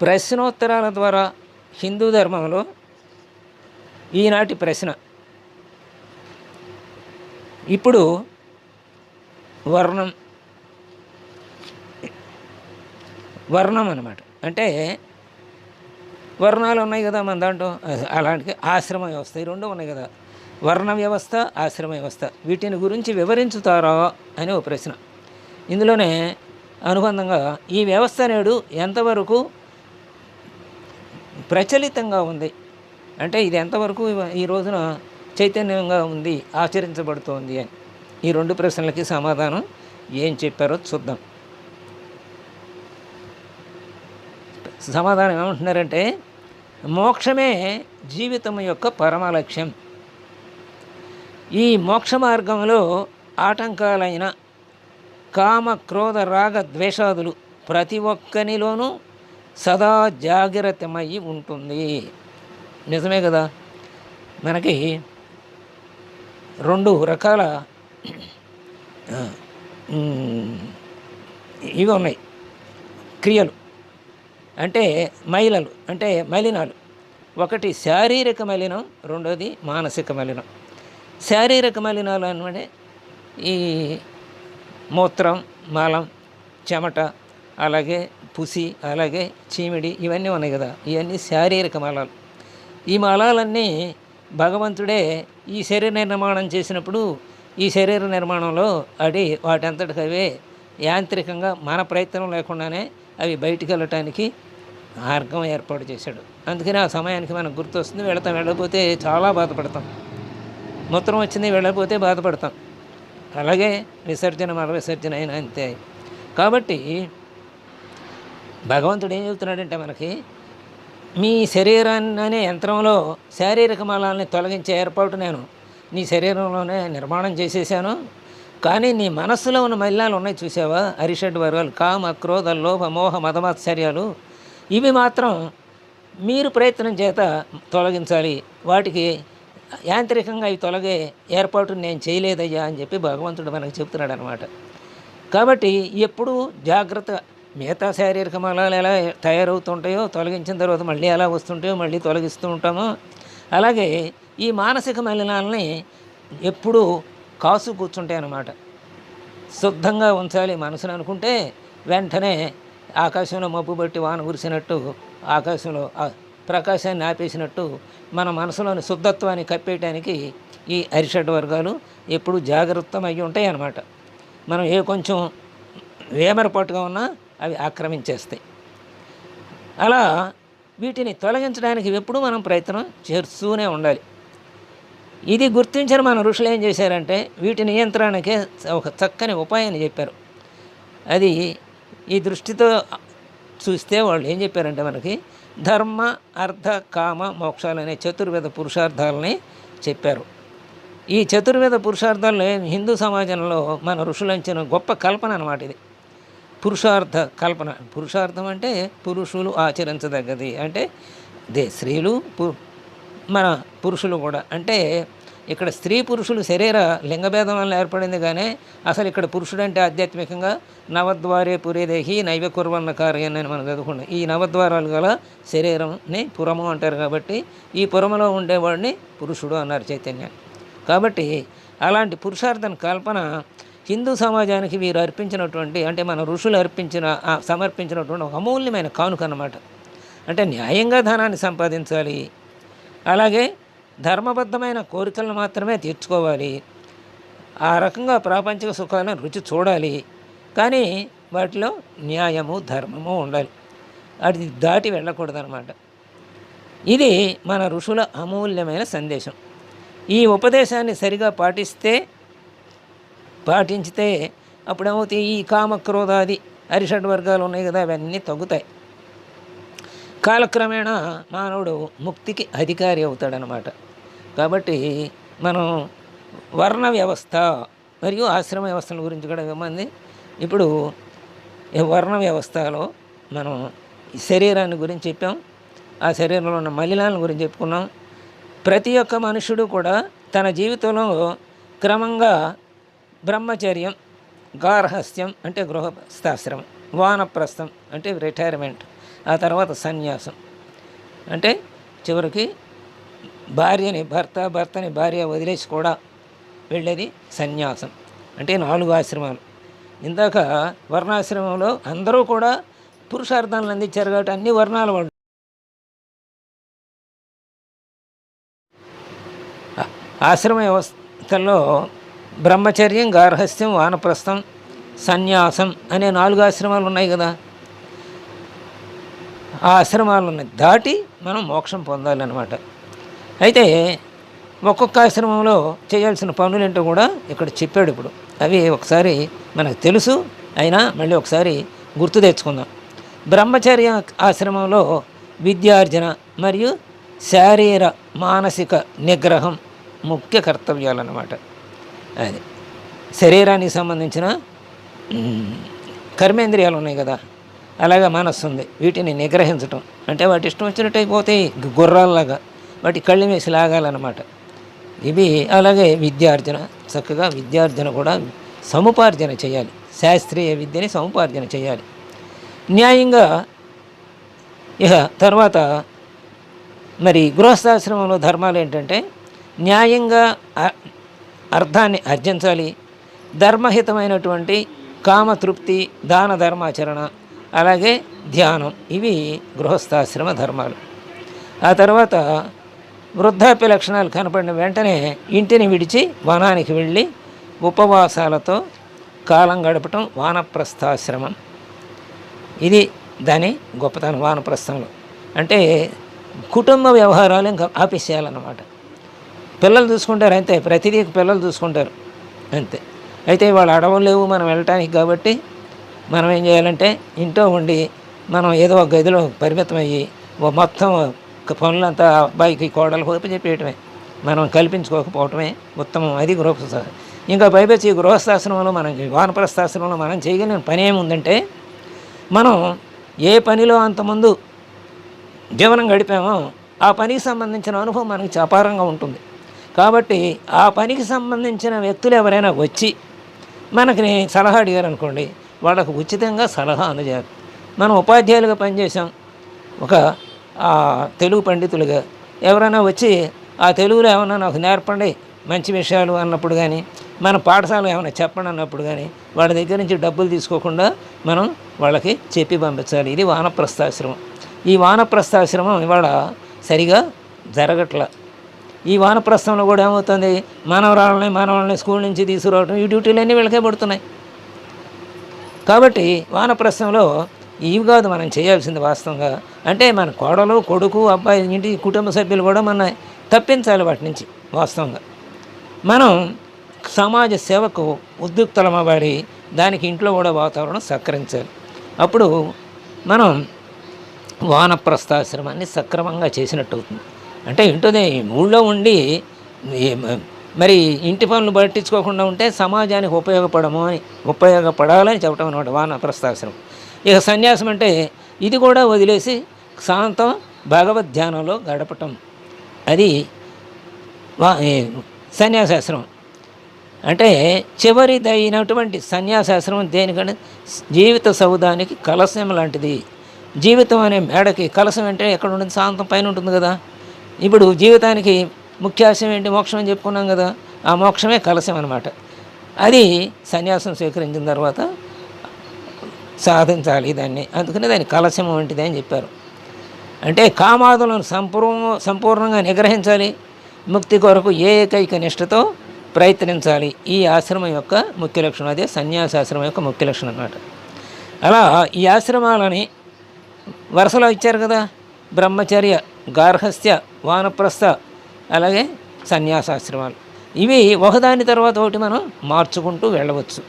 ప్రశ్నోత్తరాల ద్వారా హిందూ ధర్మంలో ఈనాటి ప్రశ్న. ఇప్పుడు వర్ణం. వర్ణం అనమాట అంటే వర్ణాలు ఉన్నాయి కదా మన దాంట్లో. అలాంటి ఆశ్రమ వ్యవస్థ ఈ రెండు ఉన్నాయి కదా. వర్ణ వ్యవస్థ ఆశ్రమ వ్యవస్థ. వీటిని గురించి వివరించుతారా అని ఒక ప్రశ్న. ఇందులోనే అనుబంధంగా ఈ వ్యవస్థ నేడు ఎంతవరకు ప్రచలితంగా ఉంది. అంటే ఇది ఎంతవరకు ఈ రోజున చైతన్యంగా ఉంది ఆచరించబడుతోంది అని. ఈ రెండు ప్రశ్నలకి సమాధానం ఏం చెప్పారో చూద్దాం. సమాధానం ఏమంటున్నారంటే మోక్షమే జీవితం యొక్క పరమ లక్ష్యం ఈ మోక్ష మార్గంలో ఆటంకాలైన కామ క్రోధ రాగ ద్వేషాదులు ప్రతి ఒక్కనిలోనూ సదా జాగ్రత్తమై ఉంటుంది. నిజమే కదా? మనకి రెండు రకాల ఇవి ఉన్నాయి. క్రియలు అంటే మైలలు అంటే మలినాలు. ఒకటి శారీరక మలినం రెండోది మానసిక మలినం. శారీరక మలినాలు అనమాట ఈ మూత్రం మలం చెమట అలాగే పుసి అలాగే చీమిడి ఇవన్నీ ఉన్నాయి కదా. ఇవన్నీ శారీరక మలాలు. ఈ మలాలన్నీ భగవంతుడే ఈ శరీర నిర్మాణం చేసినప్పుడు ఈ శరీర నిర్మాణంలో అడి వాటంతటికి అవే యాంత్రికంగా మన ప్రయత్నం లేకుండానే అవి బయటికి వెళ్ళటానికి మార్గం ఏర్పాటు చేశాడు. అందుకని ఆ సమయానికి మనకు గుర్తొస్తుంది వెళతాం. వెళ్ళకపోతే చాలా బాధపడతాం. మూత్రం వచ్చింది వెళ్ళకపోతే బాధపడతాం. అలాగే విసర్జన మల విసర్జన అయినా అంతే. కాబట్టి భగవంతుడు ఏం చెబుతున్నాడంటే మనకి మీ శరీరాన్ని అనే యంత్రంలో శారీరక మలాల్ని తొలగించే ఏర్పాటు నేను నీ శరీరంలోనే నిర్మాణం చేసేసాను. కానీ నీ మనస్సులో ఉన్న మలినాలు ఉన్నాయి చూసావా? అరిషడ్ వర్గాలు కామ క్రోధ లోభ మోహ మతమాత్సర్యాలు ఇవి మాత్రం మీరు ప్రయత్నం చేత తొలగించాలి. వాటికి యాంత్రికంగా అవి తొలగే ఏర్పాటు నేను చేయలేదయ్యా అని చెప్పి భగవంతుడు మనకు చెప్తున్నాడు అనమాట కాబట్టి ఎప్పుడూ జాగ్రత్త మిగతా శారీరక మలాలు ఎలా తయారవుతుంటాయో తొలగించిన తర్వాత మళ్ళీ ఎలా వస్తుంటాయో మళ్ళీ తొలగిస్తూ ఉంటామో. అలాగే ఈ మానసిక మలినాలని ఎప్పుడూ కాసు కూర్చుంటాయి అన్నమాట. శుద్ధంగా ఉంచాలి మనసును అనుకుంటే వెంటనే ఆకాశంలో మబ్బు బట్టి వాన కురిసినట్టు ఆకాశంలో ప్రకాశాన్ని ఆపేసినట్టు మన మనసులోని శుద్ధత్వాన్ని కప్పేయటానికి ఈ అరిషడ్ వర్గాలు ఎప్పుడు జాగ్రత్తమై ఉంటాయి అన్నమాట. మనం ఏ కొంచెం వేమరపాటుగా ఉన్నా అవి ఆక్రమించేస్తాయి. అలా వీటిని తొలగించడానికి ఎప్పుడూ మనం ప్రయత్నం చేస్తూనే ఉండాలి. ఇది గుర్తించిన మన ఋషులు ఏం చేశారంటే వీటి నియంత్రణకే ఒక చక్కని ఉపాయాన్ని చెప్పారు. అది ఈ దృష్టితో చూస్తే వాళ్ళు ఏం చెప్పారంటే మనకి ధర్మ అర్థ కామ మోక్షాలనే చతుర్వేద పురుషార్థాలని చెప్పారు. ఈ చతుర్వేద పురుషార్థాలు హిందూ సమాజంలో మన ఋషులంచిన గొప్ప కల్పన అనమాట ఇది. పురుషార్థ కల్పన. పురుషార్థం అంటే పురుషులు ఆచరించదగ్గది. అంటే దే స్త్రీలు పు- మన పురుషులు కూడా. అంటే ఇక్కడ స్త్రీ పురుషులు శరీర లింగభేదం వల్ల ఏర్పడింది కానీ అసలు ఇక్కడ పురుషుడు అంటే ఆధ్యాత్మికంగా నవద్వారే పురేదేహి నైవ కుర్వన్న కార్యం అని మనం చదువుకున్నాం. ఈ నవద్వారాలు గల శరీరంని పురము అంటారు కాబట్టి ఈ పురములో ఉండేవాడిని పురుషుడు అన్నారు చైతన్య. కాబట్టి అలాంటి పురుషార్థన కల్పన హిందూ సమాజానికి వీరు అర్పించినటువంటి అంటే మన ఋషులు అర్పించిన సమర్పించినటువంటి ఒక అమూల్యమైన కానుక అన్నమాట. అంటే న్యాయంగా ధనాన్ని సంపాదించాలి. అలాగే ధర్మబద్ధమైన కోరికలను మాత్రమే తీర్చుకోవాలి. ఆ రకంగా ప్రాపంచిక సుఖాలను రుచి చూడాలి. కానీ వాటిలో న్యాయము ధర్మము ఉండాలి. అది దాటి వెళ్ళకూడదనమాట ఇది మన ఋషుల అమూల్యమైన సందేశం. ఈ ఉపదేశాన్ని సరిగా పాటిస్తే పాటించితే అప్పుడేమవుతాయి? ఈ కామక్రోధాది అరిషడ్ వర్గాలు ఉన్నాయి కదా అవన్నీ తగ్గుతాయి. కాలక్రమేణా మానవుడు ముక్తికి అధికారి అవుతాడనమాట. కాబట్టి మనం వర్ణ వ్యవస్థ మరియు ఆశ్రమ వ్యవస్థల గురించి కూడా ఇవ్వమంది ఇప్పుడు వర్ణ వ్యవస్థలో మనం శరీరాన్ని గురించి చెప్పాం. ఆ శరీరంలో ఉన్న మలినాల గురించి చెప్పుకున్నాం. ప్రతి ఒక్క మనుషుడు కూడా తన జీవితంలో క్రమంగా బ్రహ్మచర్యం గార్హస్థ్యం అంటే గృహస్థాశ్రమం వానప్రస్థం అంటే రిటైర్మెంట్ ఆ తర్వాత సన్యాసం. అంటే చివరికి భార్యని భర్త భర్తని భార్య వదిలేసి కూడా వెళ్ళేది సన్యాసం. అంటే నాలుగు ఆశ్రమాలు. ఇందాక వర్ణాశ్రమంలో అందరూ కూడా పురుషార్థాలను అందించారు కాబట్టి అన్ని వర్ణాల వాళ్ళు. ఆశ్రమ వ్యవస్థలో బ్రహ్మచర్యం గార్హస్థ్యం వానప్రస్థం సన్యాసం అనే నాలుగు ఆశ్రమాలు ఉన్నాయి కదా. ఆ ఆశ్రమాలను దాటి మనం మోక్షం పొందాలన్నమాట. అయితే ఒక్కొక్క ఆశ్రమంలో చేయాల్సిన పనులేంటో కూడా ఇక్కడ చెప్పాడు ఇప్పుడు. అవి ఒకసారి మనకు తెలుసు అయినా మళ్ళీ ఒకసారి గుర్తు తెచ్చుకుందాం. బ్రహ్మచర్య ఆశ్రమంలో విద్యార్జన మరియు శారీర మానసిక నిగ్రహం ముఖ్య కర్తవ్యాలు అన్నమాట అది. శరీరానికి సంబంధించిన కర్మేంద్రియాలు ఉన్నాయి కదా అలాగే మనస్సు ఉంది. వీటిని నిగ్రహించటం. అంటే వాటి ఇష్టం వచ్చినట్టు అయిపోతాయి గుర్రాల్లాగా వాటి కళ్ళు వేసి లాగాలన్నమాట. ఇవి అలాగే విద్యార్జన చక్కగా విద్యార్జన కూడా సముపార్జన చేయాలి. శాస్త్రీయ విద్యని సముపార్జన చేయాలి. న్యాయంగా ఇక తర్వాత మరి గృహస్థాశ్రమంలో ధర్మాలు ఏంటంటే న్యాయంగా అర్థాన్ని అర్జించాలి ధర్మహితమైనటువంటి కామతృప్తి దాన ధర్మాచరణ అలాగే ధ్యానం. ఇవి గృహస్థాశ్రమ ధర్మాలు. ఆ తర్వాత వృద్ధాప్య లక్షణాలు కనపడిన వెంటనే ఇంటిని విడిచి వనానికి వెళ్ళి ఉపవాసాలతో కాలం గడపటం వానప్రస్థాశ్రమం. ఇది దాని గొప్పతనం వానప్రస్థంలో అంటే కుటుంబ వ్యవహారాలు ఇంకా ఆపేసేయాలన్నమాట. పిల్లలు చూసుకుంటారు అంతే. ప్రతిదీ పిల్లలు చూసుకుంటారు అంతే. అయితే వాళ్ళు అడవులు లేవు మనం వెళ్ళటానికి కాబట్టి మనం ఏం చేయాలంటే ఇంట్లో ఉండి మనం ఏదో ఒక గదిలో పరిమితం అయ్యి మొత్తం ఒక పనులంతా అబ్బాయికి కోడలు చెప్పేయటమే. మనం కల్పించుకోకపోవటమే ఉత్తమం అది గృహస్థ. ఇంకా పైపచ్చి గృహస్థాశ్రమంలో మనం వానప్రస్థాశ్రమంలో మనం చేయగలిగిన పని ఏముందంటే మనం ఏ పనిలో అంతముందు జీవనం గడిపామో ఆ పనికి సంబంధించిన అనుభవం మనకి అపారంగా ఉంటుంది. కాబట్టి ఆ పనికి సంబంధించిన వ్యక్తులు ఎవరైనా వచ్చి మనకి సలహా అడిగారు అనుకోండి వాళ్ళకు ఉచితంగా సలహా అందజేయాలి. మనం ఉపాధ్యాయులుగా పనిచేసాం ఒక తెలుగు పండితులుగా ఎవరైనా వచ్చి ఆ తెలుగులో ఏమైనా నాకు నేర్పండి మంచి విషయాలు అన్నప్పుడు కానీ మన పాఠశాల ఏమైనా చెప్పండి అన్నప్పుడు కానీ వాళ్ళ దగ్గర నుంచి డబ్బులు తీసుకోకుండా మనం వాళ్ళకి చెప్పి పంపించాలి. ఇది వానప్రస్థాశ్రమం. ఈ వానప్రస్థాశ్రమం ఇవాళ సరిగా జరగట్ల. ఈ వానప్రస్థంలో కూడా ఏమవుతుంది? మానవరాలని మానవాళ్ళని స్కూల్ నుంచి తీసుకురావడం ఈ డ్యూటీలన్నీ వీళ్ళకే పడుతున్నాయి. కాబట్టి వానప్రస్థంలో ఇవి కాదు మనం చేయాల్సింది వాస్తవంగా. అంటే మన కోడలు కొడుకు అబ్బాయి ఇంటి కుటుంబ సభ్యులు కూడా మన తప్పించాలి వాటి నుంచి వాస్తవంగా. మనం సమాజ సేవకు ఉద్యుక్తలమబడి దానికి ఇంట్లో కూడా వాతావరణం సహకరించాలి అప్పుడు మనం వానప్రస్థాశ్రమాన్ని సక్రమంగా చేసినట్టు అవుతుంది. అంటే ఇంటోదే ఊళ్ళో ఉండి మరి ఇంటి పనులు పట్టించుకోకుండా ఉంటే సమాజానికి ఉపయోగపడము అని ఉపయోగపడాలని చెప్పడం అనమాట వానప్రస్థాశ్రమం ఇక సన్యాసం అంటే ఇది కూడా వదిలేసి శాంతం భగవద్ ధ్యానంలో గడపటం. అది వా సన్యాసాశ్రమం. అంటే చివరిదైనటువంటి సన్యాసాశ్రమం దేనికంటే జీవిత సౌధానికి కలశం లాంటిది. జీవితం అనే మేడకి కలశం అంటే ఎక్కడ ఉంటుంది? శాంతం పైన ఉంటుంది కదా. ఇప్పుడు జీవితానికి ముఖ్య ఆశయం ఏంటి? మోక్షం అని చెప్పుకున్నాం కదా. ఆ మోక్షమే కలశం అనమాట అది సన్యాసం స్వీకరించిన తర్వాత సాధించాలి దాన్ని. అందుకని దాన్ని కలశం వంటిది అని చెప్పారు. అంటే కామాదులను సంపూర్ణ సంపూర్ణంగా నిగ్రహించాలి. ముక్తి కొరకు ఏకైక నిష్ఠతో ప్రయత్నించాలి. ఈ ఆశ్రమం యొక్క ముఖ్య లక్షణం. అదే సన్యాసాశ్రమం యొక్క ముఖ్య లక్షణం అన్నమాట. అలా ఈ ఆశ్రమాలని వరుసలో ఇచ్చారు కదా. బ్రహ్మచర్య గార్హస్థ్య వానప్రస్థ అలాగే సన్యాసాశ్రమాలు. ఇవి ఒకదాని తర్వాత ఒకటి మనం మార్చుకుంటూ వెళ్ళవచ్చు.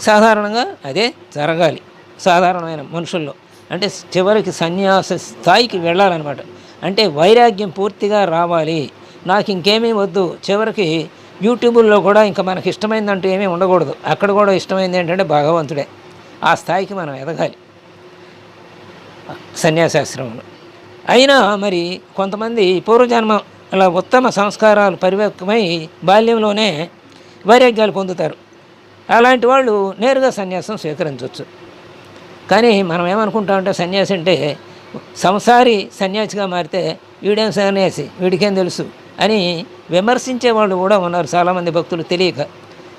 సాధారణంగా అదే జరగాలి. సాధారణమైన మనుషుల్లో. అంటే చివరికి సన్యాస స్థాయికి వెళ్ళాలన్నమాట. అంటే వైరాగ్యం పూర్తిగా రావాలి. నాకు ఇంకేమీ వద్దు. చివరికి యూట్యూబుల్లో కూడా ఇంకా మనకి ఇష్టమైందంటూ ఏమీ ఉండకూడదు. అక్కడ కూడా ఇష్టమైంది ఏంటంటే భగవంతుడే. ఆ స్థాయికి మనం ఎదగాలి. సన్యాసాశ్రమంలో. అయినా మరి కొంతమంది పూర్వజన్మ అలా ఉత్తమ సంస్కారాలు పరివర్తమై బాల్యంలోనే వైరాగ్యాలు పొందుతారు. అలాంటి వాళ్ళు నేరుగా సన్యాసం స్వీకరించవచ్చు. కానీ మనం ఏమనుకుంటామంటే సన్యాసి అంటే సంసారి సన్యాసిగా మారితే వీడేం సన్యాసి? వీడికేం తెలుసు? అని విమర్శించే వాళ్ళు కూడా ఉన్నారు చాలామంది భక్తులు తెలియక.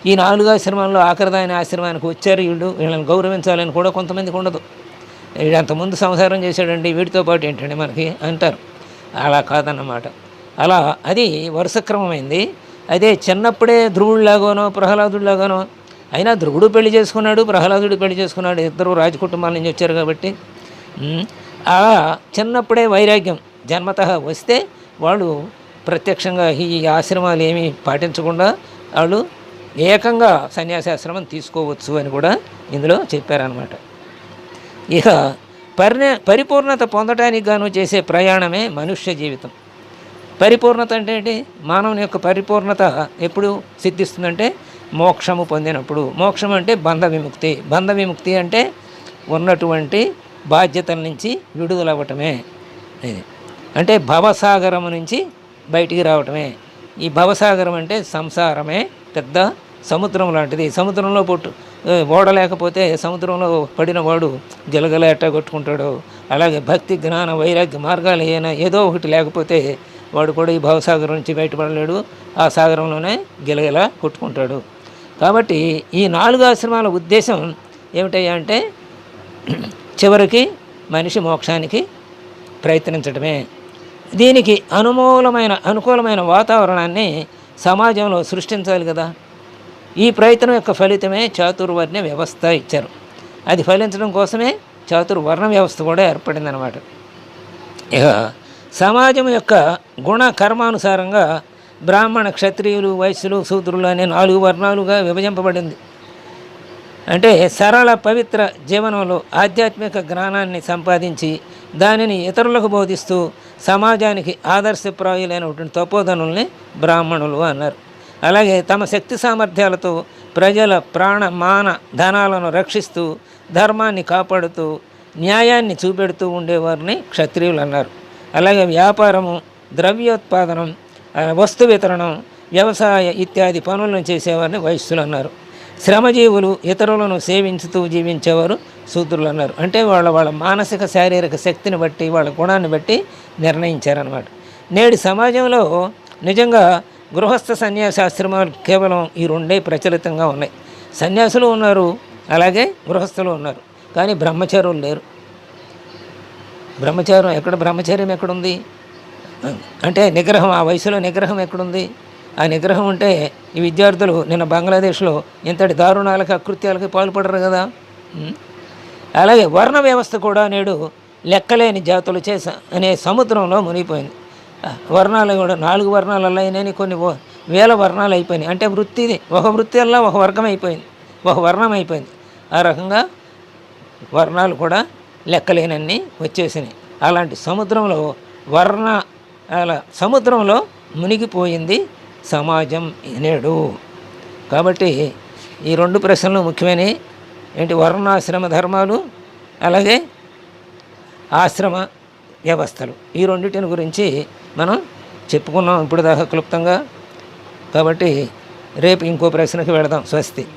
ఈ నాలుగు ఆశ్రమాల్లో ఆఖరిదాయన ఆశ్రమానికి వచ్చారు వీళ్ళు. వీళ్ళని గౌరవించాలని కూడా కొంతమందికి ఉండదు. వీడు అంతకుముందు సంసారం చేశాడండి వీడితో పాటు ఏంటండి మనకి అంటారు. అలా కాదన్నమాట. అలా అది వరుస క్రమమైంది. అదే చిన్నప్పుడే ధ్రువుడిలాగానో ప్రహ్లాదుడిలాగానో అయినా ధ్రువుడు పెళ్ళి చేసుకున్నాడు ప్రహ్లాదుడు పెళ్ళి చేసుకున్నాడు ఇద్దరు రాజకుటుంబాల నుంచి వచ్చారు కాబట్టి అలా చిన్నప్పుడే వైరాగ్యం జన్మత వస్తే వాళ్ళు ప్రత్యక్షంగా ఈ ఆశ్రమాలు ఏమీ పాటించకుండా వాళ్ళు ఏకంగా సన్యాసాశ్రమం తీసుకోవచ్చు అని కూడా ఇందులో చెప్పారనమాట ఇక పరిణ పరిపూర్ణత పొందటానికి గాను చేసే ప్రయాణమే మనుష్య జీవితం. పరిపూర్ణత అంటే ఏంటి? మానవుని యొక్క పరిపూర్ణత ఎప్పుడు సిద్ధిస్తుందంటే మోక్షము పొందినప్పుడు. మోక్షం అంటే బంధ విముక్తి. బంధ విముక్తి అంటే ఉన్నటువంటి బాధ్యతల నుంచి విడుదలవ్వటమే. ఇది. అంటే భవసాగరం నుంచి బయటికి రావటమే. ఈ భవసాగరం అంటే సంసారమే. పెద్ద సముద్రం లాంటిది. సముద్రంలో పుట్టు ఓడలేకపోతే సముద్రంలో పడిన వాడు జలగల ఎట్టా కొట్టుకుంటాడు అలాగే భక్తి జ్ఞాన వైరాగ్య మార్గాలు ఏమైనా ఏదో ఒకటి లేకపోతే వాడు కూడా ఈ భవసాగరం నుంచి బయటపడలేడు ఆ సాగరంలోనే గిలగిల కొట్టుకుంటాడు. కాబట్టి ఈ నాలుగు ఆశ్రమాల ఉద్దేశం ఏమిటయ్యా అంటే చివరికి మనిషి మోక్షానికి ప్రయత్నించడమే దీనికి అనుమూలమైన అనుకూలమైన వాతావరణాన్ని సమాజంలో సృష్టించాలి కదా. ఈ ప్రయత్నం యొక్క ఫలితమే చాతుర్వర్ణ వ్యవస్థ ఇచ్చారు. అది ఫలించడం కోసమే చాతుర్వర్ణ వ్యవస్థ కూడా ఏర్పడిందనమాట ఇక సమాజం యొక్క గుణ కర్మానుసారంగా బ్రాహ్మణ క్షత్రియులు వైశ్యులు శూద్రులు అనే నాలుగు వర్ణాలుగా విభజింపబడింది. అంటే సరళ పవిత్ర జీవనంలో ఆధ్యాత్మిక జ్ఞానాన్ని సంపాదించి దానిని ఇతరులకు బోధిస్తూ సమాజానికి ఆదర్శప్రాయులైనటువంటి తపోధనుల్ని బ్రాహ్మణులు అన్నారు. అలాగే తమ శక్తి సామర్థ్యాలతో ప్రజల ప్రాణ మాన ధనాలను రక్షిస్తూ ధర్మాన్ని కాపాడుతూ న్యాయాన్ని చూపెడుతూ ఉండేవారిని క్షత్రియులు అన్నారు. అలాగే వ్యాపారము ద్రవ్యోత్పాదనం వస్తు వితరణం వ్యవసాయ ఇత్యాది పనులను చేసేవారిని వైశ్యులు అన్నారు. శ్రమజీవులు ఇతరులను సేవించుతూ జీవించేవారు శూద్రులు అన్నారు. అంటే వాళ్ళ వాళ్ళ మానసిక శారీరక శక్తిని బట్టి వాళ్ళ గుణాన్ని బట్టి నిర్ణయించారనమాట నేడు సమాజంలో నిజంగా గృహస్థ సన్యాసాశ్రమాలు కేవలం ఈ రెండే ప్రచలితంగా ఉన్నాయి. సన్యాసులు ఉన్నారు అలాగే గృహస్థులు ఉన్నారు కానీ బ్రహ్మచారులు లేరు. బ్రహ్మచారం ఎక్కడ బ్రహ్మచర్యం ఎక్కడుంది? అంటే నిగ్రహం ఆ వయసులో నిగ్రహం ఎక్కడుంది? ఆ నిగ్రహం ఉంటే ఈ విద్యార్థులు నిన్న బంగ్లాదేశ్లో ఇంతటి దారుణాలకి అకృత్యాలకి పాల్పడరు కదా? అలాగే వర్ణ వ్యవస్థ కూడా నేడు లెక్కలేని జాతులు చేస అనే సముద్రంలో మునిగిపోయింది. వర్ణాలు కూడా నాలుగు వర్ణాలు అయినాయి కొన్ని వేల వర్ణాలు అయిపోయినాయి. అంటే వృత్తిది ఒక వృత్తి వల్ల ఒక వర్గం అయిపోయింది ఒక వర్ణం అయిపోయింది. ఆ రకంగా వర్ణాలు కూడా లెక్కలేనన్ని వచ్చేసినాయి. అలాంటి సముద్రంలో వర్ణ అలా సముద్రంలో మునిగిపోయింది సమాజం నేడు. కాబట్టి ఈ రెండు ప్రశ్నలు ముఖ్యమైనవి. ఏంటి? వర్ణాశ్రమ ధర్మాలు అలాగే ఆశ్రమ వ్యవస్థలు. ఈ రెండింటిని గురించి మనం చెప్పుకున్నాం. ఇప్పుడు దాకా క్లుప్తంగా. కాబట్టి రేపు ఇంకో ప్రశ్నకి వెళదాం. స్వస్తి.